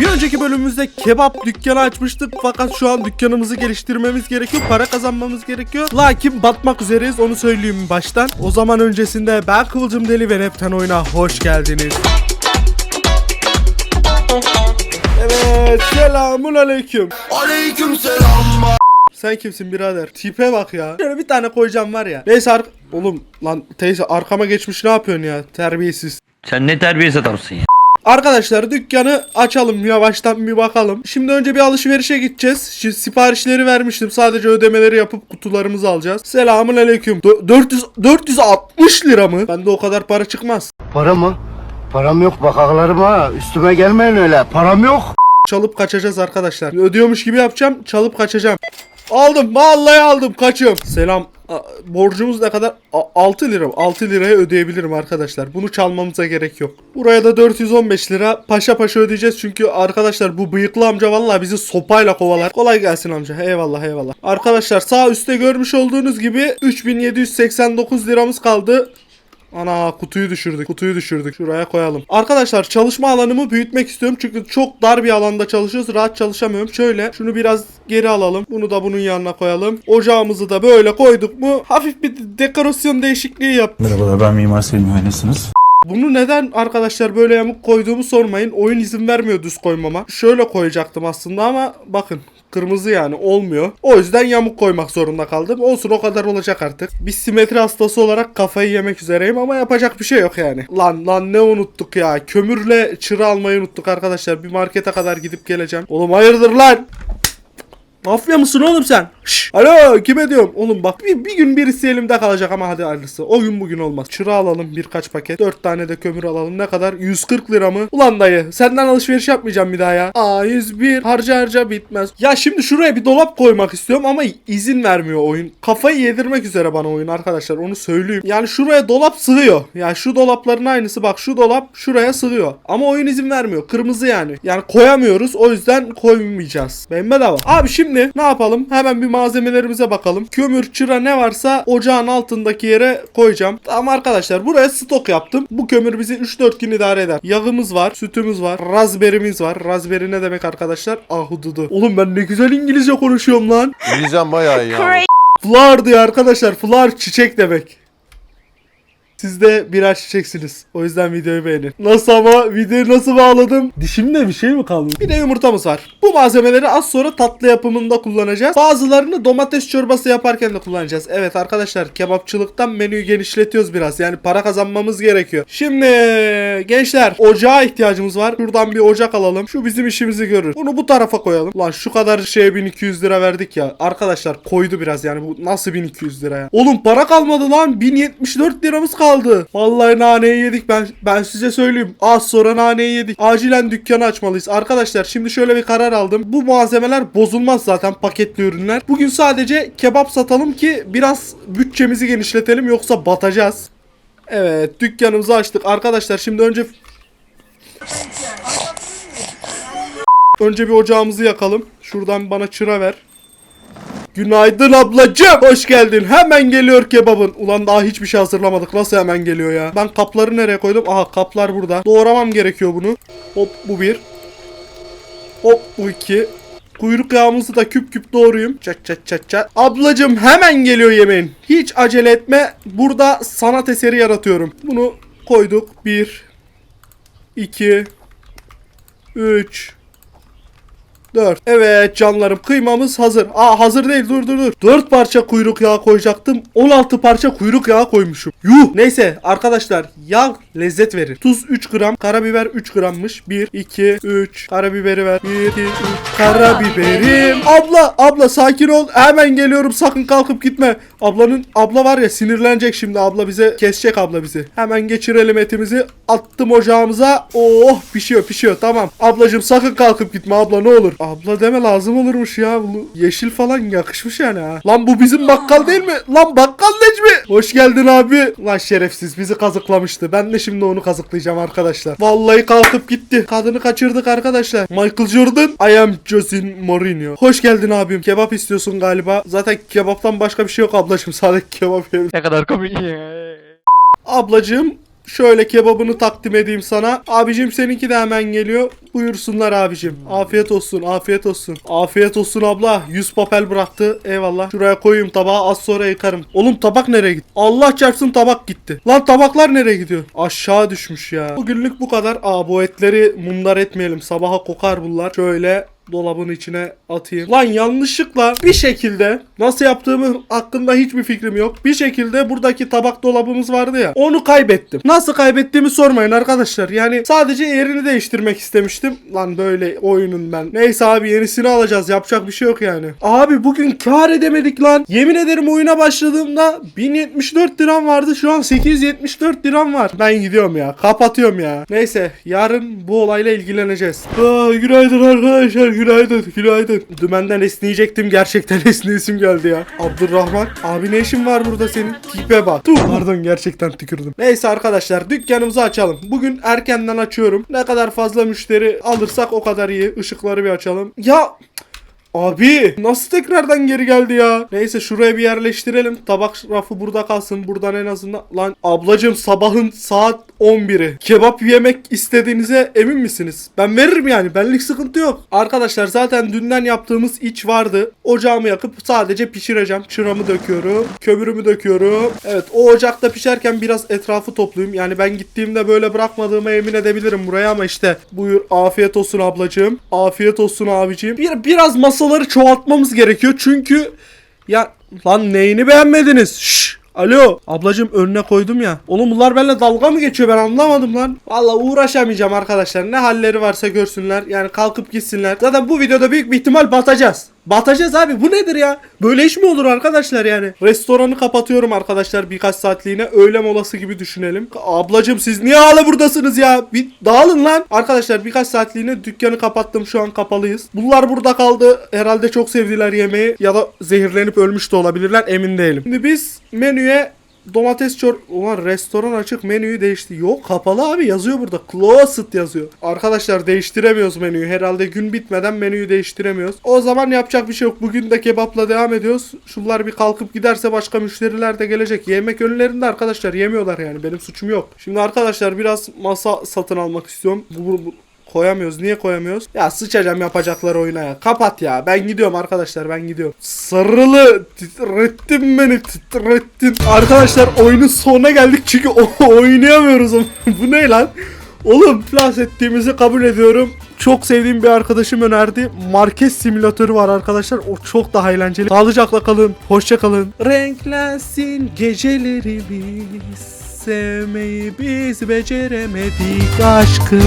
Bir önceki bölümümüzde kebap dükkanı açmıştık fakat şu an dükkanımızı geliştirmemiz gerekiyor. Para kazanmamız gerekiyor. Lakin batmak üzereyiz onu söyleyeyim baştan. O zaman öncesinde ben Kıvılcım Deli ve Nepten oyuna hoş geldiniz. Evet selamun aleyküm. Aleyküm selam. Sen kimsin birader? Tipe bak ya. Şöyle bir tane koyacağım var ya. Neyse ar- Oğlum lan teyze arkama geçmiş ne yapıyorsun ya? Terbiyesiz. Sen ne terbiyesiz adamsın ya. Arkadaşlar dükkanı açalım yavaştan bir bakalım. Şimdi önce bir alışverişe gideceğiz. Şimdi siparişleri vermiştim. Sadece ödemeleri yapıp kutularımızı alacağız. Selamun aleyküm. Dö- 400 460 lira mı? Bende o kadar para çıkmaz. Para mı? Param yok bak ağlarıma. Üstüme gelmeyin öyle. Param yok. Çalıp kaçacağız arkadaşlar. Ödüyormuş gibi yapacağım. Çalıp kaçacağım. Aldım. Vallahi aldım. Kaçıyorum. Selam. Borcumuz ne kadar? A- 6 lira. 6 liraya ödeyebilirim arkadaşlar. Bunu çalmamıza gerek yok. Buraya da 415 lira. Paşa paşa ödeyeceğiz çünkü arkadaşlar bu bıyıklı amca vallahi bizi sopayla kovalar. Kolay gelsin amca. Eyvallah eyvallah. Arkadaşlar sağ üstte görmüş olduğunuz gibi 3789 liramız kaldı. Ana kutuyu düşürdük. Kutuyu düşürdük. Şuraya koyalım. Arkadaşlar çalışma alanımı büyütmek istiyorum. Çünkü çok dar bir alanda çalışıyoruz. Rahat çalışamıyorum. Şöyle şunu biraz geri alalım. Bunu da bunun yanına koyalım. Ocağımızı da böyle koyduk mu hafif bir dekorasyon değişikliği yap. Merhabalar ben Mimar Selim Mühendisiniz. Bunu neden arkadaşlar böyle yamuk koyduğumu sormayın. Oyun izin vermiyor düz koymama. Şöyle koyacaktım aslında ama bakın kırmızı yani olmuyor. O yüzden yamuk koymak zorunda kaldım. Olsun o kadar olacak artık. Bir simetri hastası olarak kafayı yemek üzereyim ama yapacak bir şey yok yani. Lan lan ne unuttuk ya. Kömürle çıra almayı unuttuk arkadaşlar. Bir markete kadar gidip geleceğim. Oğlum hayırdır lan? Mafya mısın oğlum sen? Alo kime diyorum? Oğlum bak bir, bir gün birisi elimde kalacak ama hadi hayırlısı. O gün bugün olmaz. Çıra alalım birkaç paket. Dört tane de kömür alalım. Ne kadar? 140 lira mı? Ulan dayı senden alışveriş yapmayacağım bir daha ya. Aa 101 harca harca bitmez. Ya şimdi şuraya bir dolap koymak istiyorum ama izin vermiyor oyun. Kafayı yedirmek üzere bana oyun arkadaşlar onu söyleyeyim. Yani şuraya dolap sığıyor. Yani şu dolapların aynısı bak şu dolap şuraya sığıyor. Ama oyun izin vermiyor. Kırmızı yani. Yani koyamıyoruz o yüzden koymayacağız. Ben bedava. Abi şimdi ne yapalım? Hemen bir malzemelerimize bakalım. Kömür, çıra ne varsa ocağın altındaki yere koyacağım. Tamam arkadaşlar buraya stok yaptım. Bu kömür bizi 3-4 gün idare eder. Yağımız var, sütümüz var, razberimiz var. Razberi ne demek arkadaşlar? Ahududu. Oğlum ben ne güzel İngilizce konuşuyorum lan. İngilizcem bayağı iyi ya. Flower diyor arkadaşlar. Flower çiçek demek. Siz de birer çiçeksiniz. O yüzden videoyu beğenin. Nasıl ama videoyu nasıl bağladım? Dişimde bir şey mi kaldı? Bir de yumurtamız var. Bu malzemeleri az sonra tatlı yapımında kullanacağız. Bazılarını domates çorbası yaparken de kullanacağız. Evet arkadaşlar kebapçılıktan menüyü genişletiyoruz biraz. Yani para kazanmamız gerekiyor. Şimdi gençler ocağa ihtiyacımız var. Şuradan bir ocak alalım. Şu bizim işimizi görür. Bunu bu tarafa koyalım. Lan şu kadar şeye 1200 lira verdik ya. Arkadaşlar koydu biraz yani bu nasıl 1200 lira ya. Oğlum para kalmadı lan. 1074 liramız kaldı. Vallahi naneyi yedik ben ben size söyleyeyim. Az sonra naneyi yedik. Acilen dükkanı açmalıyız. Arkadaşlar şimdi şöyle bir karar aldım. Bu malzemeler bozulmaz zaten paketli ürünler. Bugün sadece kebap satalım ki biraz bütçemizi genişletelim yoksa batacağız. Evet dükkanımızı açtık. Arkadaşlar şimdi önce Önce bir ocağımızı yakalım. Şuradan bana çıra ver. Günaydın ablacığım. Hoş geldin. Hemen geliyor kebabın. Ulan daha hiçbir şey hazırlamadık. Nasıl hemen geliyor ya? Ben kapları nereye koydum? Aha kaplar burada. Doğramam gerekiyor bunu. Hop bu bir. Hop bu iki. Kuyruk yağımızı da küp küp doğrayayım. Çat çat çat çat. Ablacım hemen geliyor yemeğin. Hiç acele etme. Burada sanat eseri yaratıyorum. Bunu koyduk. Bir. iki, Üç. 4. Evet canlarım kıymamız hazır. Aa hazır değil dur dur dur. 4 parça kuyruk yağı koyacaktım. 16 parça kuyruk yağı koymuşum. Yuh. Neyse arkadaşlar yağ lezzet verir. Tuz 3 gram. Karabiber 3 grammış. 1, 2, 3. Karabiberi ver. 1, 2, 3. Karabiberim. Abla abla sakin ol. Hemen geliyorum sakın kalkıp gitme. Ablanın abla var ya sinirlenecek şimdi abla bize kesecek abla bizi. Hemen geçirelim etimizi. Attım ocağımıza. Oh pişiyor pişiyor tamam. Ablacım sakın kalkıp gitme abla ne olur. Abla deme lazım olurmuş ya. Bu yeşil falan yakışmış yani ha. Lan bu bizim bakkal değil mi? Lan bakkal Necmi. Hoş geldin abi. Lan şerefsiz bizi kazıklamıştı. Ben de şimdi onu kazıklayacağım arkadaşlar. Vallahi kalkıp gitti. Kadını kaçırdık arkadaşlar. Michael Jordan. I am Jose Mourinho. Hoş geldin abim. Kebap istiyorsun galiba. Zaten kebaptan başka bir şey yok ablacığım. Sadece kebap yiyelim. Ne kadar komik. Ablacığım Şöyle kebabını takdim edeyim sana. Abicim seninki de hemen geliyor. Buyursunlar abicim. Afiyet olsun, afiyet olsun. Afiyet olsun abla. 100 papel bıraktı. Eyvallah. Şuraya koyayım tabağı az sonra yıkarım. Oğlum tabak nereye gitti? Allah çarpsın tabak gitti. Lan tabaklar nereye gidiyor? Aşağı düşmüş ya. Bugünlük bu kadar. Aa bu etleri mundar etmeyelim. Sabaha kokar bunlar. Şöyle dolabın içine atayım. Lan yanlışlıkla bir şekilde nasıl yaptığımı hakkında hiçbir fikrim yok. Bir şekilde buradaki tabak dolabımız vardı ya. Onu kaybettim. Nasıl kaybettiğimi sormayın arkadaşlar. Yani sadece yerini değiştirmek istemiştim. Lan böyle oyunun ben. Neyse abi yenisini alacağız. Yapacak bir şey yok yani. Abi bugün kar edemedik lan. Yemin ederim oyuna başladığımda 1074 liram vardı. Şu an 874 liram var. Ben gidiyorum ya. Kapatıyorum ya. Neyse yarın bu olayla ilgileneceğiz. Aa, günaydın arkadaşlar. Günaydın. Günaydın. Dümenden esneyecektim. Gerçekten esneyesim geldi ya. Abdurrahman. Abi ne işin var burada senin? Tipe bak. Tuh. Pardon gerçekten tükürdüm. Neyse arkadaşlar dükkanımızı açalım. Bugün erkenden açıyorum. Ne kadar fazla müşteri alırsak o kadar iyi. Işıkları bir açalım. Ya Abi nasıl tekrardan geri geldi ya? Neyse şuraya bir yerleştirelim. Tabak rafı burada kalsın. Buradan en azından. Lan ablacım sabahın saat 11'i. Kebap yemek istediğinize emin misiniz? Ben veririm yani. Benlik sıkıntı yok. Arkadaşlar zaten dünden yaptığımız iç vardı. Ocağımı yakıp sadece pişireceğim. Çıramı döküyorum. Kömürümü döküyorum. Evet o ocakta pişerken biraz etrafı toplayayım. Yani ben gittiğimde böyle bırakmadığıma emin edebilirim buraya ama işte. Buyur afiyet olsun ablacığım. Afiyet olsun abiciğim. Bir, biraz masaları çoğaltmamız gerekiyor. Çünkü ya lan neyini beğenmediniz? Şşş. Alo ablacığım önüne koydum ya. Oğlum bunlar benimle dalga mı geçiyor ben anlamadım lan. Valla uğraşamayacağım arkadaşlar. Ne halleri varsa görsünler. Yani kalkıp gitsinler. Zaten bu videoda büyük bir ihtimal batacağız. Batacağız abi bu nedir ya? Böyle iş mi olur arkadaşlar yani? Restoranı kapatıyorum arkadaşlar birkaç saatliğine. Öğle molası gibi düşünelim. Ablacım siz niye hala buradasınız ya? Bir dağılın lan. Arkadaşlar birkaç saatliğine dükkanı kapattım. Şu an kapalıyız. Bunlar burada kaldı. Herhalde çok sevdiler yemeği. Ya da zehirlenip ölmüş de olabilirler. Emin değilim. Şimdi biz menüye Domates çor... Ulan restoran açık menüyü değişti. Yok kapalı abi yazıyor burada. Closet yazıyor. Arkadaşlar değiştiremiyoruz menüyü. Herhalde gün bitmeden menüyü değiştiremiyoruz. O zaman yapacak bir şey yok. Bugün de kebapla devam ediyoruz. Şunlar bir kalkıp giderse başka müşteriler de gelecek. Yemek önlerinde arkadaşlar yemiyorlar yani. Benim suçum yok. Şimdi arkadaşlar biraz masa satın almak istiyorum. Bu, bu- bu- Koyamıyoruz. Niye koyamıyoruz? Ya sıçacağım yapacakları oyuna ya. Kapat ya. Ben gidiyorum arkadaşlar. Ben gidiyorum. Sarılı titrettin beni titrettin. Arkadaşlar oyunun sonuna geldik çünkü oynayamıyoruz. Bu ne lan? Oğlum iflas ettiğimizi kabul ediyorum. Çok sevdiğim bir arkadaşım önerdi. Marquez simülatörü var arkadaşlar. O çok daha eğlenceli. Sağlıcakla kalın. Hoşça kalın. Renklensin gecelerimiz. Sevmeyi biz beceremedik aşkım.